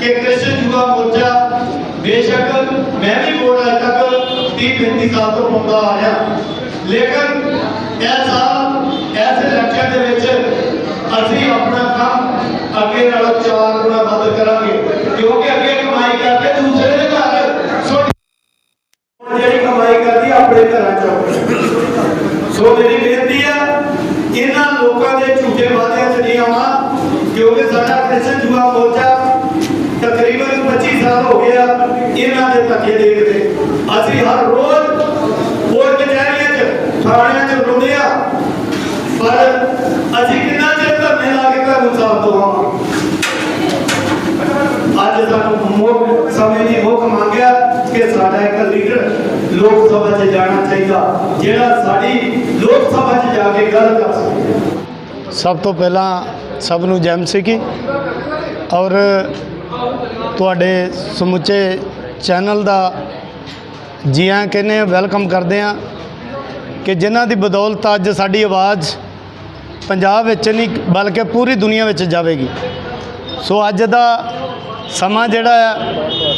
ਕਿ ਕ੍ਰਿਸ਼ਨ ਯੁਵਾ ਮੋਰਚਾ ਬੇਸ਼ੱਕ ਮੈਂ ਵੀ ਵੋਟ ਅਜੇ ਤੱਕ 30 35 ਸਾਲ ਤੋਂ ਪਾਉਂਦਾ ਆ ਰਿਹਾ। ਲੇਕਿਨ ਇਹ ਸਾਲ, ਇਸ ਇਲੈਕਸ਼ਨ ਦੇ ਵਿੱਚ ਅਸੀਂ ਆਪਣਾ ਕੰਮ ਅੱਗੇ ਨਾਲੋਂ ਚਾਰ ਗੁਣਾ ਵੱਧ ਕਰਾਂਗੇ, ਕਿਉਂਕਿ ਅੱਗੇ ਕਮਾਈ ਕਰਕੇ ਦੂਸਰੇ ਦੇ ਘਰ। ਜਿਹੜੀ ਕਮਾਈ ਕਰਦੀ ਆਪਣੇ ਘਰਾਂ ਚੋਂ। ਸੋ ਮੇਰੀ ਬੇਨਤੀ ਆ, ਇਹਨਾਂ ਲੋਕਾਂ ਦੇ ਝੂਠੇ ਵਾਅਦਿਆਂ 'ਚ ਨਹੀਂ ਆਉਣਾ ਕਿਉਂਕਿ ਸਾਡਾ ਕ੍ਰਿਸ਼ਨ ਜੁਆ ਮੋਰਚਾ ਤਕਰੀਬਨ 25 ਸਾਲ ਹੋ ਗਿਆ ਇਹਨਾਂ ਦੇ ਧੱਕੇ ਦੇਖਦੇ ਅਸੀਂ ਹਰ ਰੋਜ਼ ਕੋਰਟ ਕਚਹਿਰੀਆਂ 'ਚ, ਥਾਣਿਆਂ 'ਚ ਰੁੰਦੇ ਆ ਪਰ ਅਸੀਂ ਕਿੰਨਾ ਚਿਰ ਧਰਨੇ ਲਾ ਕੇ ਘਰ ਸਾਫ਼ ਦਵਾਵਾਂਗੇ ਅੱਜ ਸਾਨੂੰ ਮੁੱਖ ਸਮੇਂ ਨੇ ਮੁੱਖ ਮੰਗਿਆ ਕਿ ਸਾਡਾ ਇੱਕ ਲੀਡਰ ਲੋਕ ਸਭਾ 'ਚ ਜਾਣਾ ਚਾਹੀਦਾ, ਜਿਹੜਾ ਸਾਡੀ ਲੋਕ ਸਭਾ 'ਚ ਜਾ ਕੇ ਗੱਲ ਕਰ ਸਕੇ। ਸਭ ਤੋਂ ਪਹਿਲਾਂ ਸਭ ਨੂੰ ਜੈਮ ਮਸੀਹ ਔਰ ਤੁਹਾਡੇ ਸਮੁੱਚੇ ਚੈਨਲ ਦਾ ਜੀ ਆਇਆਂ ਕਹਿੰਦੇ ਹਾਂ ਵੈਲਕਮ ਕਰਦੇ ਹਾਂ ਕਿ ਜਿਨ੍ਹਾਂ ਦੀ ਬਦੌਲਤ ਅੱਜ ਸਾਡੀ ਆਵਾਜ਼ ਪੰਜਾਬ ਵਿੱਚ ਨਹੀਂ, ਬਲਕਿ ਪੂਰੀ ਦੁਨੀਆ ਵਿੱਚ ਜਾਵੇਗੀ। ਸੋ ਅੱਜ ਦਾ ਸਮਾਂ ਜਿਹੜਾ ਆ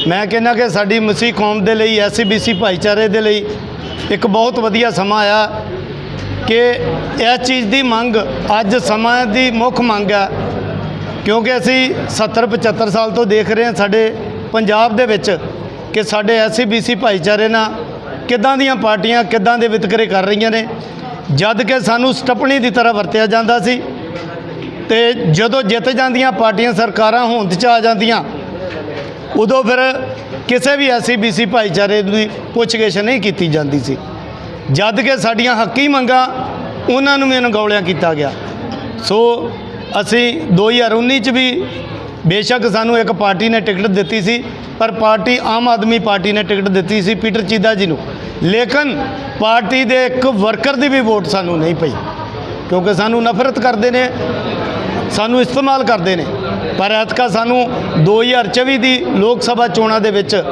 ਮੈਂ ਕਹਿੰਦਾ ਕਿ ਸਾਡੀ ਮਸੀਹ ਕੌਮ ਦੇ ਲਈ ਐਸਸੀਬੀਸੀ ਭਾਈਚਾਰੇ ਦੇ ਲਈ ਇੱਕ ਬਹੁਤ ਵਧੀਆ ਸਮਾਂ ਆ ਕਿ ਇਹ ਚੀਜ਼ ਦੀ ਮੰਗ ਅੱਜ ਸਮਾਂ ਦੀ ਮੁੱਖ ਮੰਗ ਹੈ, ਕਿਉਂਕਿ ਅਸੀਂ 70 75 ਸਾਲ ਤੋਂ ਦੇਖ ਰਹੇ ਹਾਂ ਸਾਡੇ ਪੰਜਾਬ ਦੇ ਵਿੱਚ ਕਿ ਸਾਡੇ ਐਸਸੀਬੀਸੀ ਭਾਈਚਾਰੇ ਨਾਲ ਕਿੱਦਾਂ ਦੀਆਂ ਪਾਰਟੀਆਂ ਕਿੱਦਾਂ ਦੇ ਵਿਤਕਰੇ ਕਰ ਰਹੀਆਂ ਨੇ। ਜਦ ਕਿ ਸਾਨੂੰ ਸਟੱਪਣੀ ਦੀ ਤਰ੍ਹਾਂ ਵਰਤਿਆ ਜਾਂਦਾ ਸੀ ਤੇ ਜਦੋਂ ਜਿੱਤ ਜਾਂਦੀਆਂ ਪਾਰਟੀਆਂ ਸਰਕਾਰਾਂ ਹੋਂਦ 'ਚ ਆ ਜਾਂਦੀਆਂ, ਉਦੋਂ ਫਿਰ ਕਿਸੇ ਵੀ ਐਸਸੀਬੀਸੀ ਭਾਈਚਾਰੇ ਦੀ ਪੁੱਛਗਿੱਛ ਨਹੀਂ ਕੀਤੀ ਜਾਂਦੀ ਸੀ। ਜਦ ਕਿ ਸਾਡੀਆਂ ਹੱਕੀ ਮੰਗਾਂ ਉਹਨਾਂ ਨੂੰ ਵੀ ਅਣਗੌਲਿਆ ਕੀਤਾ ਗਿਆ। ਸੋ ਅਸੀਂ 2019 ਚ ਵੀ ਬੇਸ਼ੱਕ ਸਾਨੂੰ ਇੱਕ ਪਾਰਟੀ ਨੇ ਟਿਕਟ ਦਿੱਤੀ ਸੀ। ਪਰ ਪਾਰਟੀ ਆਮ ਆਦਮੀ ਪਾਰਟੀ ਨੇ ਟਿਕਟ ਦਿੱਤੀ ਸੀ ਪੀਟਰ ਚੀਦਾ ਜੀ ਨੂੰ। ਲੇਕਿਨ ਪਾਰਟੀ ਦੇ ਇੱਕ ਵਰਕਰ ਦੀ ਵੀ ਵੋਟ ਸਾਨੂੰ ਨਹੀਂ ਪਈ। ਕਿਉਂਕਿ ਸਾਨੂੰ ਨਫ਼ਰਤ ਕਰਦੇ ਨੇ, ਸਾਨੂੰ ਇਸਤੇਮਾਲ ਕਰਦੇ ਨੇ। ਪਰ ਐਤਕਾ ਸਾਨੂੰ 2024 ਦੀ ਲੋਕ ਸਭਾ ਚੋਣਾਂ ਦੇ ਵਿੱਚ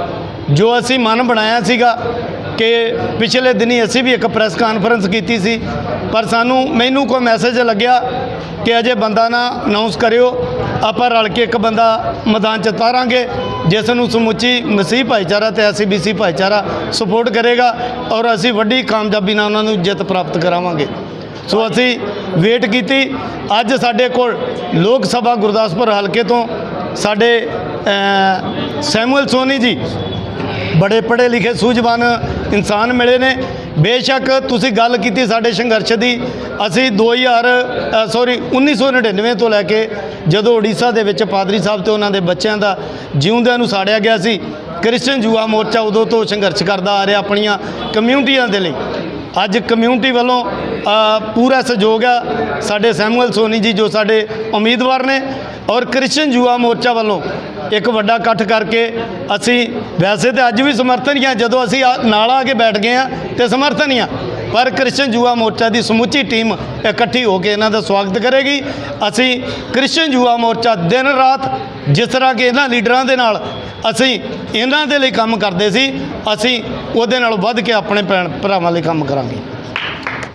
ਜੋ ਅਸੀਂ ਮਨ ਬਣਾਇਆ ਸੀਗਾ ਕਿ ਪਿਛਲੇ ਦਿਨੀ ਅਸੀਂ ਵੀ ਇੱਕ ਪ੍ਰੈਸ ਕਾਨਫਰੰਸ ਕੀਤੀ ਸੀ, ਪਰ ਸਾਨੂੰ ਮੈਨੂੰ ਕੋਈ ਮੈਸੇਜ ਲੱਗਿਆ ਕਿ ਅਜੇ ਬੰਦਾ ਨਾ ਅਨਾਉਂਸ ਕਰਿਓ। ਆਪਾਂ ਰਲ ਕੇ ਇੱਕ ਬੰਦਾ ਮੈਦਾਨ 'ਚ ਤਾਰਾਂਗੇ ਜਿਸ ਨੂੰ ਸਮੁੱਚੀ ਮਸੀਹ ਭਾਈਚਾਰਾ ਤੇ ਐਸਸੀਬੀਸੀ ਭਾਈਚਾਰਾ ਸਪੋਰਟ ਕਰੇਗਾ ਔਰ ਅਸੀਂ ਵੱਡੀ ਕਾਮਯਾਬੀ ਨਾਲ ਉਹਨਾਂ ਨੂੰ ਜਿੱਤ ਪ੍ਰਾਪਤ ਕਰਾਵਾਂਗੇ। ਸੋ ਅਸੀਂ ਵੇਟ ਕੀਤੀ। ਅੱਜ ਸਾਡੇ ਕੋਲ ਲੋਕ ਸਭਾ ਗੁਰਦਾਸਪੁਰ ਹਲਕੇ ਤੋਂ ਸਾਡੇ ਅ, ਸੈਮੂਅਲ ਸੋਨੀ ਜੀ ਬੜੇ ਪੜ੍ਹੇ ਲਿਖੇ, ਸੂਝਵਾਨ ਇਨਸਾਨ ਮਿਲੇ ਨੇ। ਬੇਸ਼ੱਕ ਤੁਸੀਂ ਗੱਲ ਕੀਤੀ ਸਾਡੇ ਸੰਘਰਸ਼ ਦੀ, ਅਸੀਂ 2000 ਸੌਰੀ 1999 ਤੋਂ ਲੈ ਕੇ ਜਦੋਂ ਉੜੀਸਾ ਦੇ ਵਿੱਚ ਪਾਦਰੀ ਸਾਹਿਬ ਤੇ ਉਹਨਾਂ ਦੇ ਬੱਚਿਆਂ ਦਾ ਜਿਉਂਦਿਆਂ ਨੂੰ ਸਾੜਿਆ ਗਿਆ ਸੀ, ਕ੍ਰਿਸਚਨ ਯੁਵਾ ਮੋਰਚਾ ਉਦੋਂ ਤੋਂ ਸੰਘਰਸ਼ ਕਰਦਾ ਆ ਰਿਹਾ ਆਪਣੀਆਂ ਕਮਿਊਨਿਟੀਆਂ ਦੇ ਲਈ। ਅੱਜ ਕਮਿਊਨਿਟੀ ਵੱਲੋਂ ਪੂਰਾ ਸਹਿਯੋਗ ਆ ਸਾਡੇ ਸੈਮੂਅਲ ਸੋਨੀ ਜੀ ਜੋ ਸਾਡੇ ਉਮੀਦਵਾਰ ਨੇ ਔਰ ਕ੍ਰਿਸਚਨ ਯੁਵਾ ਮੋਰਚਾ ਵੱਲੋਂ ਇੱਕ ਵੱਡਾ ਇਕੱਠ ਕਰਕੇ ਅਸੀਂ ਵੈਸੇ ਤੇ ਅੱਜ ਵੀ ਸਮਰਥਨ ਹੀ ਆ, ਜਦੋਂ ਅਸੀਂ ਆ- ਨਾਲ ਆ ਕੇ ਬੈਠ ਗਏ ਆ ਤੇ ਸਮਰਥਨ ਹੀ ਆ। ਪਰ ਕ੍ਰਿਸ਼ਨ ਯੁਵਾ ਮੋਰਚਾ ਦੀ ਸਮੁੱਚੀ ਟੀਮ ਇਕੱਠੀ ਹੋ ਕੇ ਇਹਨਾਂ ਦਾ ਸਵਾਗਤ ਕਰੇਗੀ। ਅਸੀਂ ਕ੍ਰਿਸਚਨ ਯੁਵਾ ਮੋਰਚਾ ਦਿਨ ਰਾਤ ਜਿਸ ਤਰ੍ਹਾਂ ਕਿ ਇਹਨਾਂ ਲੀਡਰਾਂ ਦੇ ਨਾਲ ਅਸੀਂ ਇਹਨਾਂ ਦੇ ਲਈ ਕੰਮ ਕਰਦੇ ਸੀ, ਅਸੀਂ ਉਹਦੇ ਨਾਲ ਵੱਧ ਕੇ ਆਪਣੇ ਭੈਣ ਭਰਾਵਾਂ ਲਈ ਕੰਮ ਕਰਾਂਗੇ।